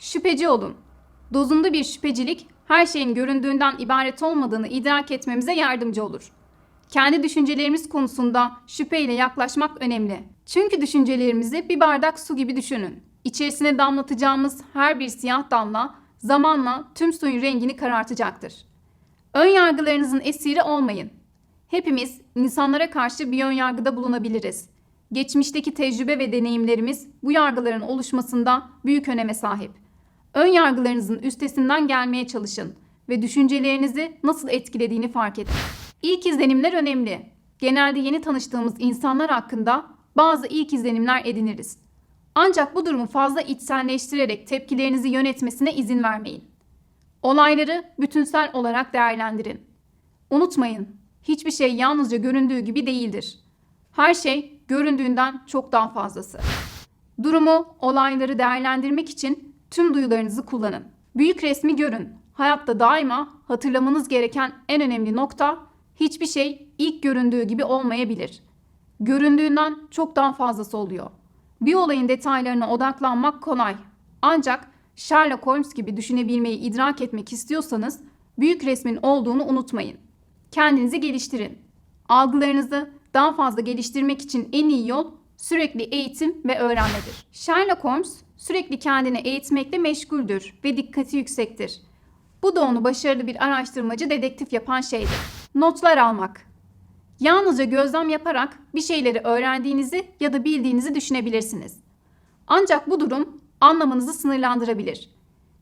Şüpheci olun. Dozunda bir şüphecilik her şeyin göründüğünden ibaret olmadığını idrak etmemize yardımcı olur. Kendi düşüncelerimiz konusunda şüpheyle yaklaşmak önemli. Çünkü düşüncelerimizi bir bardak su gibi düşünün. İçerisine damlatacağımız her bir siyah damla zamanla tüm suyun rengini karartacaktır. Ön yargılarınızın esiri olmayın. Hepimiz insanlara karşı bir yön yargıda bulunabiliriz. Geçmişteki tecrübe ve deneyimlerimiz bu yargıların oluşmasında büyük öneme sahip. Ön yargılarınızın üstesinden gelmeye çalışın ve düşüncelerinizi nasıl etkilediğini fark edin. İlk izlenimler önemli. Genelde yeni tanıştığımız insanlar hakkında bazı ilk izlenimler ediniriz. Ancak bu durumu fazla içselleştirerek tepkilerinizi yönetmesine izin vermeyin. Olayları bütünsel olarak değerlendirin. Unutmayın, hiçbir şey yalnızca göründüğü gibi değildir. Her şey göründüğünden çok daha fazlası. Durumu, olayları değerlendirmek için tüm duyularınızı kullanın. Büyük resmi görün. Hayatta daima hatırlamanız gereken en önemli nokta hiçbir şey ilk göründüğü gibi olmayabilir. Göründüğünden çok daha fazlası oluyor. Bir olayın detaylarına odaklanmak kolay. Ancak Sherlock Holmes gibi düşünebilmeyi idrak etmek istiyorsanız büyük resmin olduğunu unutmayın. Kendinizi geliştirin. Algılarınızı daha fazla geliştirmek için en iyi yol sürekli eğitim ve öğrenmedir. Sherlock Holmes sürekli kendini eğitmekle meşguldür ve dikkati yüksektir. Bu da onu başarılı bir araştırmacı dedektif yapan şeydir. Notlar almak. Yalnızca gözlem yaparak bir şeyleri öğrendiğinizi ya da bildiğinizi düşünebilirsiniz. Ancak bu durum anlamanızı sınırlandırabilir.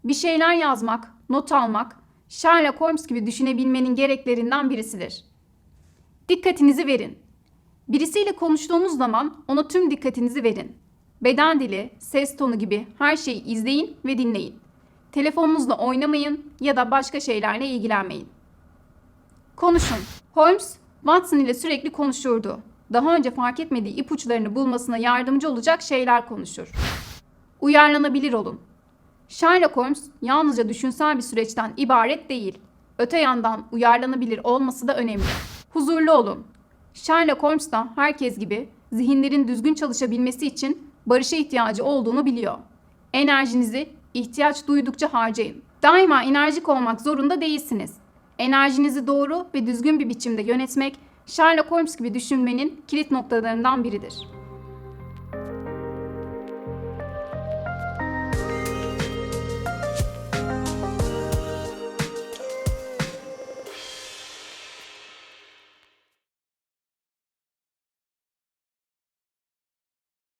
Bir şeyler yazmak, not almak, Sherlock Holmes gibi düşünebilmenin gereklerinden birisidir. Dikkatinizi verin. Birisiyle konuştuğunuz zaman ona tüm dikkatinizi verin. Beden dili, ses tonu gibi her şeyi izleyin ve dinleyin. Telefonunuzla oynamayın ya da başka şeylerle ilgilenmeyin. Konuşun. Holmes, Watson ile sürekli konuşurdu. Daha önce fark etmediği ipuçlarını bulmasına yardımcı olacak şeyler konuşur. Uyarlanabilir olun. Sherlock Holmes yalnızca düşünsel bir süreçten ibaret değil. Öte yandan uyarlanabilir olması da önemli. Huzurlu olun. Sherlock Holmes da herkes gibi zihinlerin düzgün çalışabilmesi için barışa ihtiyacı olduğunu biliyor. Enerjinizi ihtiyaç duydukça harcayın. Daima enerjik olmak zorunda değilsiniz. Enerjinizi doğru ve düzgün bir biçimde yönetmek Sherlock Holmes gibi düşünmenin kilit noktalarından biridir.